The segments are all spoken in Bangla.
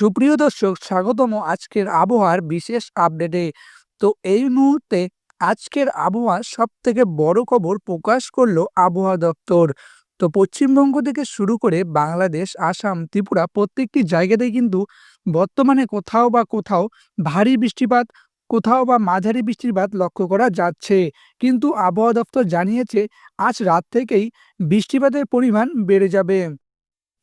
সুপ্রিয় দর্শক, স্বাগতম আজকের আবহাওয়ার বিশেষ আপডেটে। তো এই মুহূর্তে আজকের আবহাওয়ার সব থেকে বড় খবর প্রকাশ করল আবহাওয়া দপ্তর। তো পশ্চিমবঙ্গ থেকে শুরু করে বাংলাদেশ, আসাম, ত্রিপুরা প্রত্যেকটি জায়গাতেই কিন্তু বর্তমানে কোথাও বা কোথাও ভারী বৃষ্টিপাত, কোথাও বা মাঝারি বৃষ্টিপাত লক্ষ্য করা যাচ্ছে। কিন্তু আবহাওয়া দপ্তর জানিয়েছে, আজ রাত থেকেই বৃষ্টিপাতের পরিমাণ বেড়ে যাবে।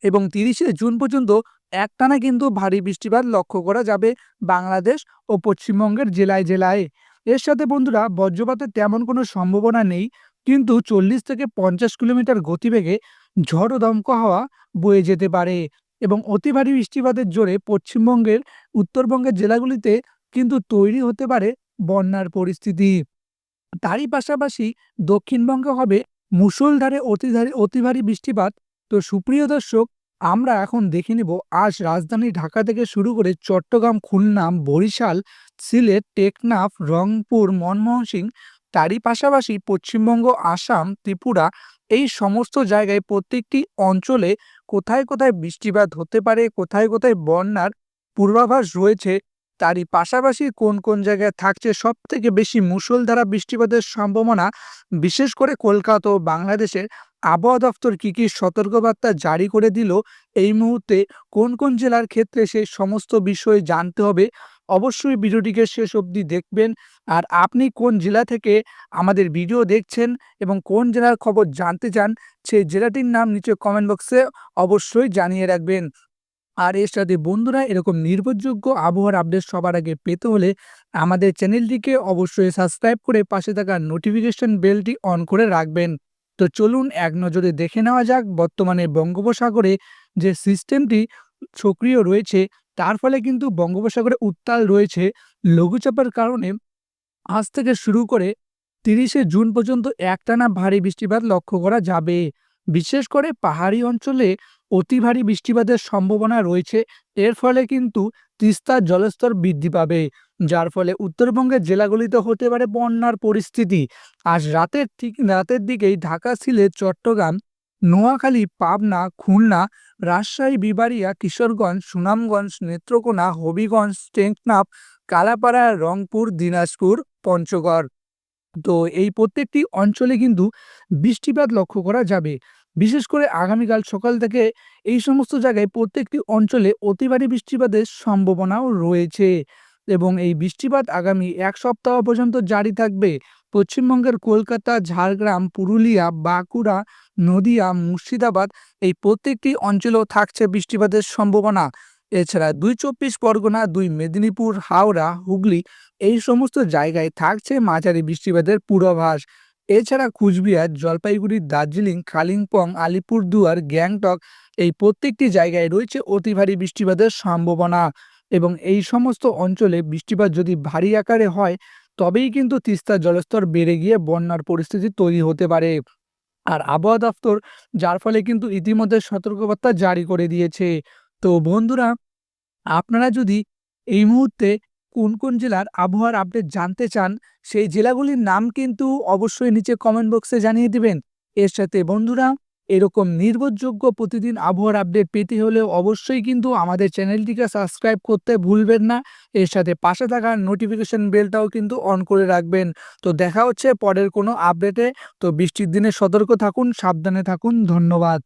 এবং তিরিশে জুন পর্যন্ত একটানা কিন্তু ভারী বৃষ্টিপাত লক্ষ্য করা যাবে বাংলাদেশ ও পশ্চিমবঙ্গের জেলায় জেলায়। এর সাথে বন্ধুরা বজ্রপাতের তেমন কোনো সম্ভাবনা নেই, কিন্তু চল্লিশ থেকে পঞ্চাশ কিলোমিটার গতিবেগে ঝড় দমকা হাওয়া বয়ে যেতে পারে এবং অতি ভারী বৃষ্টিপাতের জোরে পশ্চিমবঙ্গের, উত্তরবঙ্গের জেলাগুলিতে কিন্তু তৈরি হতে পারে বন্যার পরিস্থিতি। তারই পাশাপাশি দক্ষিণবঙ্গে হবে অতিধারে অতি ভারী বৃষ্টিপাত তো সুপ্রিয় দর্শক, আমরা এখন দেখে নেব আজ রাজধানী ঢাকা থেকে শুরু করে চট্টগ্রাম, খুলনা, বরিশাল, সিলেট, টেকনাফ, রংপুর, মনমোহন সিং, তারই পাশাপাশি পশ্চিমবঙ্গ, আসাম, ত্রিপুরা এই সমস্ত জায়গায় প্রত্যেকটি অঞ্চলে কোথায় কোথায় বৃষ্টিপাত হতে পারে, কোথায় কোথায় বন্যার পূর্বাভাস রয়েছে তারই পাশাপাশি কোন কোন জায়গায় থাকছে সব থেকে বেশি মুষলধারা বৃষ্টিপাতের সম্ভাবনা, বিশেষ করে কলকাতা ও বাংলাদেশের আবহাওয়া দপ্তর কী কী সতর্কবার্তা জারি করে দিল, এই মুহূর্তে কোন কোন জেলার ক্ষেত্রে সেই সমস্ত বিষয় জানতে হবে, অবশ্যই ভিডিওটিকে শেষ অবধি দেখবেন, আর আপনি কোন জেলা থেকে আমাদের ভিডিও দেখছেন এবং কোন জেলার খবর জানতে চান, সেই জেলাটির নাম নিচে কমেন্ট বক্সে অবশ্যই জানিয়ে রাখবেন। আর এর সাথে বন্ধুরা এরকম নির্ভরযোগ্য আবহাওয়ার আপডেট সবার আগে পেতে হলে আমাদের চ্যানেলটিকে অবশ্যই সাবস্ক্রাইব করে পাশে থাকা নোটিফিকেশন বেলটি অন করে রাখবেন। তো চলুন এক নজরে দেখে নেওয়া যাক বর্তমানে বঙ্গোপসাগরে যে সিস্টেমটি সক্রিয় রয়েছে, তার ফলে কিন্তু বঙ্গোপসাগরে উত্তাল রয়েছে লঘুচাপের কারণে। আজ থেকে শুরু করে তিরিশে জুন পর্যন্ত একটানা ভারী বৃষ্টিপাত লক্ষ্য করা যাবে। বিশেষ করে পাহাড়ি অঞ্চলে অতি ভারী বৃষ্টিপাতের সম্ভাবনা রয়েছে। এর ফলে কিন্তু তিস্তার জলস্তর বৃদ্ধি পাবে, যার ফলে উত্তরবঙ্গের জেলাগুলিতে হতে পারে বন্যার পরিস্থিতি। আজ রাতের ঠিক, রাতের দিকেই ঢাকা, সিলেট, চট্টগ্রাম, নোয়াখালী, পাবনা, খুলনা, রাজশাহী, বিবাড়িয়া, কিশোরগঞ্জ, সুনামগঞ্জ, নেত্রকোনা, হবিগঞ্জ, টেকনাফ, কালাপাড়া, রংপুর, দিনাজপুর, পঞ্চগড়। তো এই প্রত্যেকটি অঞ্চলে কিন্তু বৃষ্টিপাত লক্ষ্য করা যাবে। বিশেষ করে আগামীকাল সকাল থেকে এই সমস্ত জায়গায় প্রত্যেকটি অঞ্চলে অতি বৃষ্টিপাতের সম্ভাবনাও রয়েছে এবং এই বৃষ্টিপাত আগামী এক সপ্তাহ পর্যন্ত জারি থাকবে। পশ্চিমবঙ্গের কলকাতা, ঝাড়গ্রাম, পুরুলিয়া, বাঁকুড়া, নদিয়া, মুর্শিদাবাদ এই প্রত্যেকটি অঞ্চলেও থাকছে বৃষ্টিপাতের সম্ভাবনা। এছাড়া দুই চব্বিশ পরগনা, দুই মেদিনীপুর, হাওড়া, হুগলি এই সমস্ত জায়গায় থাকছে মাঝারি বৃষ্টিপাতের পূর্বাভাস। এছাড়া কুচবিহার, জলপাইগুড়ি, দার্জিলিং, কালিম্পং, আলিপুরদুয়ার, গ্যাংটক এই প্রত্যেকটি জায়গায় রয়েছে অতি ভারী বৃষ্টিপাতের সম্ভাবনা। এবং এই সমস্ত অঞ্চলে বৃষ্টিপাত যদি ভারী আকারে হয়, তবেই কিন্তু তিস্তার জলস্তর বেড়ে গিয়ে বন্যার পরিস্থিতি তৈরি হতে পারে। আর আবহাওয়া দপ্তর যার ফলে কিন্তু ইতিমধ্যে সতর্কবার্তা জারি করে দিয়েছে। তো বন্ধুরা, আপনারা যদি এই মুহূর্তে কোন কোন জেলার আবহাওয়ার আপডেট জানতে চান, সেই জেলাগুলির নাম কিন্তু অবশ্যই নিচে কমেন্ট বক্সে জানিয়ে দিবেন। এর সাথে বন্ধুরা, এরকম নির্ভরযোগ্য প্রতিদিন আবহাওয়ার আপডেট পেতে হলে অবশ্যই কিন্তু আমাদের চ্যানেলটিকে সাবস্ক্রাইব করতে ভুলবেন না। এর সাথে পাশে থাকা নোটিফিকেশন বেলটাও কিন্তু অন করে রাখবেন। তো দেখা হচ্ছে পরের কোনো আপডেটে তো বৃষ্টির দিনে সতর্ক থাকুন, সাবধানে থাকুন। ধন্যবাদ।